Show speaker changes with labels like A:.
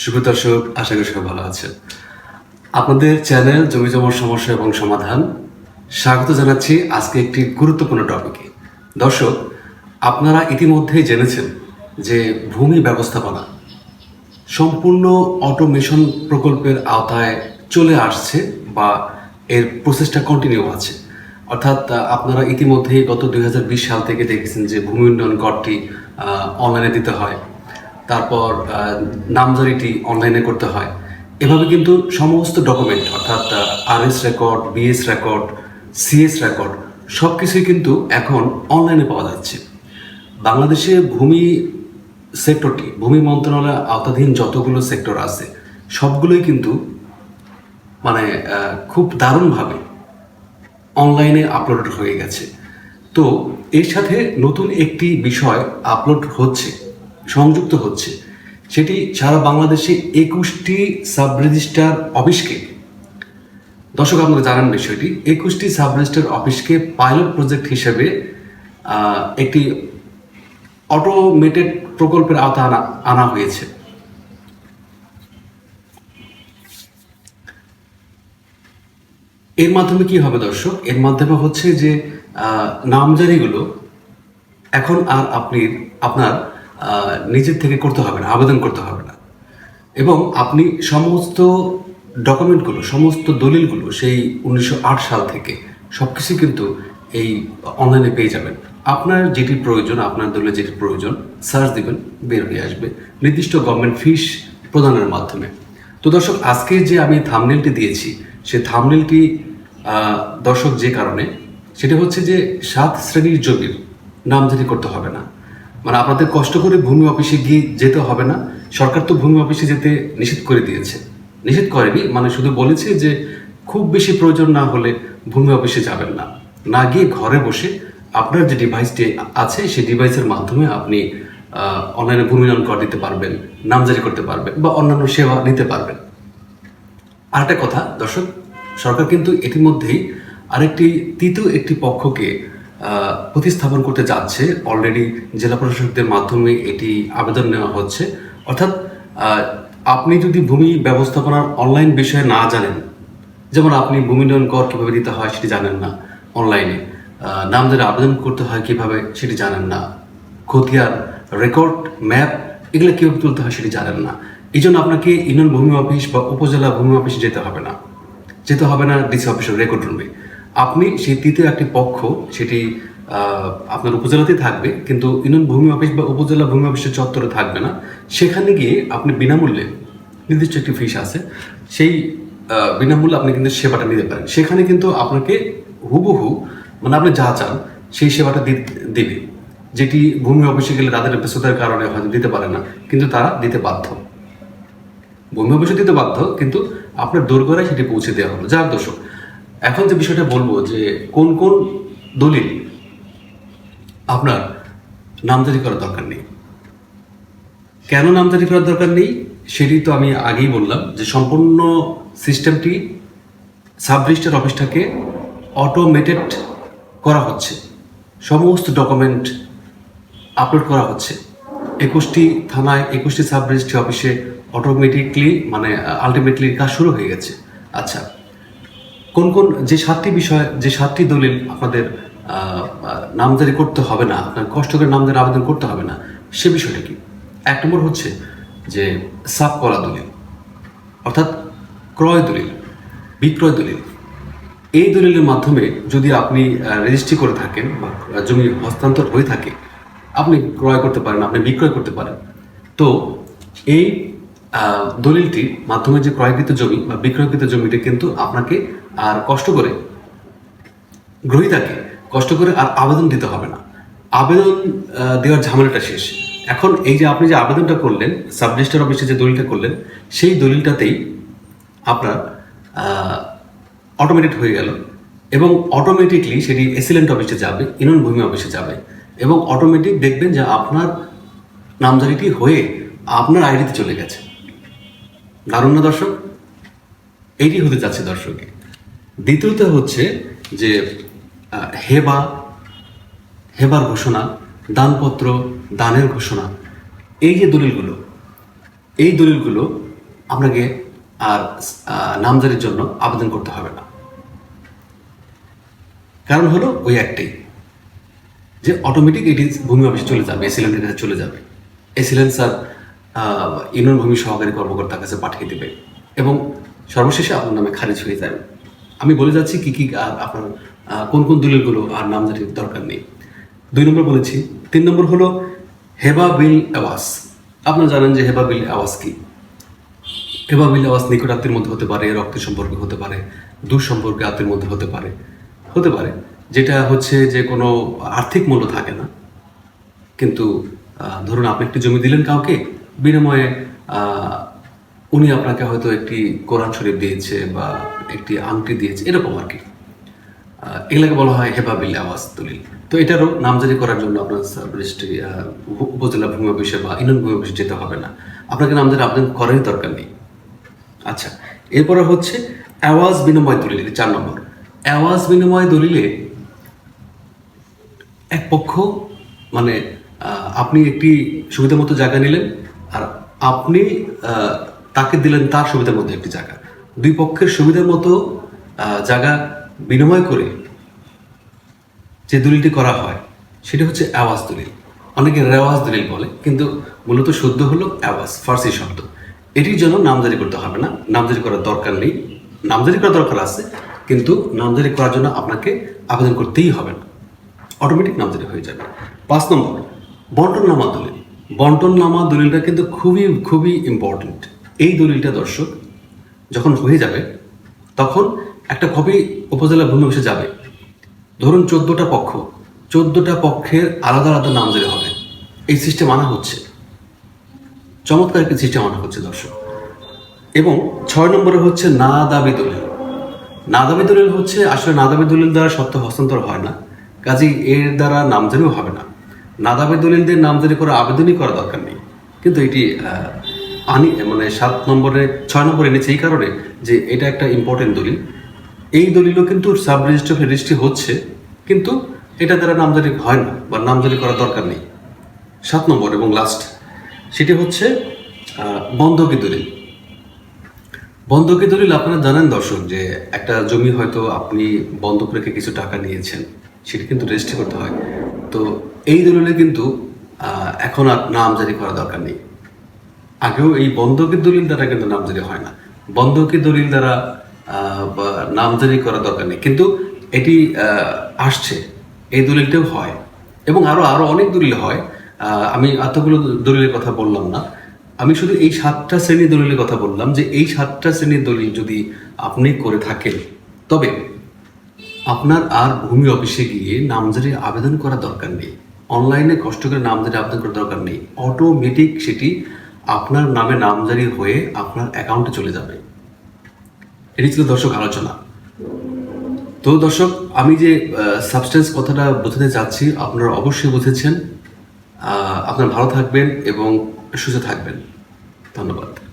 A: শুভ দর্শক, আশা করি সবাই ভালো আছেন। আপনাদের চ্যানেল জমি জমার সমস্যা এবং সমাধান স্বাগত জানাচ্ছি আজকে একটি গুরুত্বপূর্ণ টপিকে। দর্শক, আপনারা ইতিমধ্যেই জেনেছেন যে ভূমি ব্যবস্থাপনা সম্পূর্ণ অটোমেশন প্রকল্পের আওতায় চলে আসছে বা এর প্রসেসটা কন্টিনিউ আছে। অর্থাৎ আপনারা ইতিমধ্যেই গত দু হাজার বিশ সাল থেকে দেখেছেন যে ভূমি উন্নয়ন করটি অনলাইনে দিতে হয়। তারপর নামজারিটি অনলাইনে করতে হয়। এভাবে কিন্তু সমস্ত ডকুমেন্ট অর্থাৎ R S record BS record CS record সব কিছুই কিন্তু এখন অনলাইনে পাওয়া যাচ্ছে। বাংলাদেশে ভূমি সেক্টরটি ভূমি মন্ত্রণালয়ের আওতাধীন যতগুলো সেক্টর আছে, সবগুলোই কিন্তু মানে খুব দারুণভাবে অনলাইনে আপলোড হয়ে গেছে। তো এর সাথে নতুন একটি বিষয় আপলোড হচ্ছে। সংযুক্ত হচ্ছে, সেটি সারা বাংলাদেশে একুশটি সাব রেজিস্ট্রার অফিসকে, দর্শক আপনারা জানান বিষয়টি, একুশটি সাব রেজিস্ট্রার অফিসকে পাইলট প্রজেক্ট হিসেবে একটি অটোমেটেড প্রকল্পের আওতা আনা আনা হয়েছে। এর মাধ্যমে কি হবে দর্শক? এর মাধ্যমে হচ্ছে যে নামজারিগুলো এখন আর আপনি, আপনার নিজের থেকে করতে হবে না, আবেদন করতে হবে না। এবং আপনি সমস্ত ডকুমেন্টগুলো, সমস্ত দলিলগুলো সেই উনিশশো আট সাল থেকে সব কিছু কিন্তু এই অনলাইনে পেয়ে যাবেন। আপনার যেটি প্রয়োজন, আপনার দলিল যেটি প্রয়োজন সার্চ দিবেন বের হয়ে আসবে। নির্দিষ্ট গভর্নমেন্ট ফিস প্রদানের মাধ্যমে। তো দর্শক, আজকে যে আমি থামনেলটি দিয়েছি, সে থামনেলটি দর্শক যে কারণে, সেটা হচ্ছে যে সাত শ্রেণির জমির নামজারি করতে হবে না মানে আপনাদের কষ্ট করে ভূমি অফিসে গিয়ে যেতে হবে না। সরকার তো ভূমি অফিসে যেতে নিষেধ করে দিয়েছে। নিষেধ করেনি মানে শুধু বলেছে যে খুব বেশি প্রয়োজন না হলে ভূমি অফিসে যাবেন না। না গিয়ে ঘরে বসে আপনার যে ডিভাইসটি আছে, সেই ডিভাইসের মাধ্যমে আপনি অনলাইনে ভূমি উন্নয়ন কর দিতে পারবেন নামজারি করতে পারবেন বা অন্যান্য সেবা নিতে পারবেন। আরেকটা কথা, দর্শক, সরকার কিন্তু ইতিমধ্যেই আরেকটি, তৃতীয় একটি পক্ষকে প্রতিস্থাপন করতে যাচ্ছে। অলরেডি জেলা প্রশাসকদের মাধ্যমে এটি আবেদন নেওয়া হচ্ছে। অর্থাৎ আপনি যদি ভূমি ব্যবস্থাপনার অনলাইন বিষয়ে না জানেন, যেমন আপনি ভূমি উন্নয়ন কর কীভাবে দিতে হয় সেটি জানেন না অনলাইনে নামদের আবেদন করতে হয় কীভাবে সেটি জানেন না। খতিয়ান রেকর্ড ম্যাপ এগুলো কীভাবে তুলতে হয় সেটি জানেন না। এই জন্য আপনাকে ইউনিয়ন ভূমি অফিস বা উপজেলা ভূমি অফিসে যেতে হবে না। যেতে হবে না ডিসি অফিসের রেকর্ড রুমে আপনি সেই তৃতীয় একটি পক্ষ, সেটি আপনার উপজেলাতেই থাকবে, কিন্তু ইউনিয়ন ভূমি অফিস বা উপজেলা ভূমি অফিসের চত্বরে থাকবে না। সেখানে গিয়ে আপনি বিনামূল্যে নির্দিষ্ট একটি ফিস আছে। সেই বিনামূল্যে আপনি কিন্তু সেবাটা নিতে পারেন। সেখানে কিন্তু আপনাকে হুবহু মানে আপনি যা চান, সেই সেবাটা দিবে। যেটি ভূমি অফিসে গেলে তাদের ব্যস্ততার কারণে হয়তো দিতে পারে না, কিন্তু তারা দিতে বাধ্য। ভূমি অফিসে দিতে বাধ্য, কিন্তু আপনার দোরগোড়ায় সেটি পৌঁছে দেওয়া হলো। যার দোষক? এখন যে বিষয়টা বলব যে কোন কোন দলিল আপনার নামজারি করার দরকার নেই। কেন নামজারি করার দরকার নেই সেটি তো আমি আগেই বললাম যে সম্পূর্ণ সিস্টেমটি সাব রেজিস্টার অফিসটাকে অটোমেটেড করা হচ্ছে। সমস্ত ডকুমেন্ট আপলোড করা হচ্ছে। একুশটি থানায় একুশটি সাব রেজিস্ট্রি অফিসে অটোমেটিকলি মানে আলটিমেটলি কাজ শুরু হয়ে গেছে। আচ্ছা কোন কোন যে সাতটি বিষয়, যে সাতটি দলিল আপনাদের নামজারি করতে হবে না, আপনার কষ্ট করে নামজারি আবেদন করতে হবে না, সে বিষয়টা কি? এক নম্বর হচ্ছে যে সাব করা দলিল, অর্থাৎ ক্রয় দলিল, বিক্রয় দলিল। এই দলিলের মাধ্যমে যদি আপনি রেজিস্ট্রি করে থাকেন বা জমি হস্তান্তর হয়ে থাকে, আপনি ক্রয় করতে পারেন, আপনি বিক্রয় করতে পারেন। তো এই দলিলটির মাধ্যমে যে ক্রয়কৃত জমি বা বিক্রয়কৃত জমিটা কিন্তু আপনাকে আর কষ্ট করে গ্রহীতাকে কষ্ট করে আর আবেদন দিতে হবে না। আবেদন দেওয়ার ঝামেলাটা শেষ। এখন এই যে আপনি যে আবেদনটা করলেন সাব রেজিস্টার অফিসে যে দলিলটা করলেন, সেই দলিলটাতেই আপনার অটোমেটেড হয়ে গেল এবং অটোমেটিকলি সেটি এসিলেন্ট অফিসে যাবে ইনন ভূমি অফিসে যাবে এবং অটোমেটিক দেখবেন যে আপনার নামজারিটি হয়ে আপনার আইডিতে চলে গেছে। দারুণ না দর্শক, এইটি হতে যাচ্ছে দর্শকে। দ্বিতীয়ত হচ্ছে যে হেবা, হেবার ঘোষণা, দানপত্র, দানের ঘোষণা, এই যে দলিলগুলো, এই দলিলগুলো আপনাকে আর নামজারির জন্য আবেদন করতে হবে না। কারণ হলো ওই একটাই, যে অটোমেটিক এটি ভূমি অফিসে চলে যাবে এসিলেন্টের কাছে চলে যাবে। এসিলেন্ট স্যার ইউনিয়ন ভূমি সহকারী কর্মকর্তার কাছে পাঠিয়ে দেবে। এবং সর্বশেষে আপনার নামে খারিজ হয়ে যাবে। আমি বলে যাচ্ছি কি কি আপনার কোন কোন দলিলগুলো আর নাম নামজারির দরকার নেই। দুই নম্বর বলেছি। তিন নম্বর হলো হেবা বিল আওয়াজ। আপনারা জানেন যে হেবা বিল আওয়াজ কি? হেবা বিল আওয়াজ নিকট আত্মীর মধ্যে হতে পারে রক্তের সম্পর্কে হতে পারে, দূর সম্পর্কে আত্মীর মধ্যে হতে পারে হতে পারে, যেটা হচ্ছে যে কোনো আর্থিক মূল্য থাকে না। কিন্তু ধরুন আপনি একটি জমি দিলেন কাউকে বিনিময়ে উনি আপনাকে হয়তো একটি কোরআন শরীফ দিয়েছে বা একটি আংটি দিয়েছে, এরকম আর কি। এগুলোকে বলা হয় হেবাবিল আওয়াজ দলিল তো এটারও নামজারি করার জন্য আপনার উপজেলা ভূমি অফিসে বা ইউনিয়ন ভূমি অফিসে যেতে হবে না। আপনাকে নামজারি আবেদন করারই দরকার নেই। আচ্ছা এরপরে হচ্ছে আওয়াজ বিনিময় দলিল চার নম্বর। আওয়াজ বিনিময় দলিলে এক পক্ষ মানে আপনি একটি সুবিধা মতো জায়গা নিলেন আপনি তাকে দিলেন তার সুবিধার মধ্যে একটি জায়গা। দুই পক্ষের সুবিধার মতো জায়গা বিনিময় করে যে দলিলটি করা হয়, সেটা হচ্ছে আওয়াজ দলিল। অনেকে রেওয়াজ দলিল বলে, কিন্তু মূলত শুদ্ধ হলো আওয়াজ, ফার্সি শব্দ। এটির জন্য নামজারি করতে হবে না। নামজারি করার দরকার নেই। নামজারি করার দরকার আছে, কিন্তু নামজারি করার জন্য আপনাকে আবেদন করতেই হবে না। অটোমেটিক নামজারি হয়ে যাবে। পাঁচ নম্বর, বন্টননামা দলিল। বন্টননামা দলিলটা কিন্তু খুবই খুবই ইম্পর্ট্যান্ট এই দলিলটা দর্শক, যখন হয়ে যাবে, তখন একটা কপি উপজেলা ভূমি অফিসে যাবে। ধরুন চোদ্দোটা পক্ষ, চোদ্দোটা পক্ষের আলাদা আলাদা নাম নামজারি হবে। এই সিস্টেম আনা হচ্ছে। চমৎকার একটি সিস্টেম আনা হচ্ছে দর্শক। এবং ছয় নম্বরে হচ্ছে না দাবি দলিল। না দাবি দলিল হচ্ছে, আসলে না দাবি দলিল দ্বারা সত্য হস্তান্তর হয় না। কাজেই এর দ্বারা নামজারিও হবে না। না দাবি দলিলদের নামজারি করা আবেদনই করা দরকার নেই। কিন্তু এটি আনি মানে সাত নম্বরে, ছয় নম্বরে এনেছে এই কারণে যে এটা একটা ইম্পর্টেন্ট দলিল। এই দলিলও কিন্তু সাব রেজিস্ট্রি রেজিস্ট্রি হচ্ছে, কিন্তু এটা দ্বারা নামজারি হয় না বা নামজারি করার দরকার নেই। সাত নম্বর এবং লাস্ট সেটি হচ্ছে বন্ধকি দলিল। বন্ধকি দলিল আপনারা জানেন দর্শক যে একটা জমি হয়তো আপনি বন্ধক রেখে কিছু টাকা নিয়েছেন, সেটা কিন্তু রেজিস্ট্রি করতে হয়। তো এই দলিলে কিন্তু এখন আর নাম জারি করা দরকার নেই। আগেও এই বন্ধকের দলিল দ্বারা কিন্তু নামজারি হয় না। বন্ধকের দলিল দ্বারা নামজারি করা দরকার নেই। কিন্তু এটি আসছে। এই দলিলটাও হয়। এবং আরও আরও অনেক দলিল হয়। আমি এতগুলো দলিলের কথা বললাম না। আমি শুধু এই সাতটা শ্রেণির দলিলের কথা বললাম যে, এই সাতটা শ্রেণির দলিল যদি আপনি করে থাকেন, তবে আপনার আর ভূমি অফিসে গিয়ে নামজারি আবেদন করা দরকার নেই। অনলাইনে কষ্ট করে নামজারি আবেদন করার দরকার নেই। অটোমেটিক সেটি আপনার নামে নামজারি হয়ে আপনার অ্যাকাউন্টে চলে যাবে। এটি ছিল দর্শক আলোচনা। তো দর্শক, আমি যে সাবস্টেন্স কথাটা বোঝাতে চাচ্ছি আপনারা অবশ্যই বুঝেছেন। আপনারা ভালো থাকবেন এবং সুস্থ থাকবেন। ধন্যবাদ।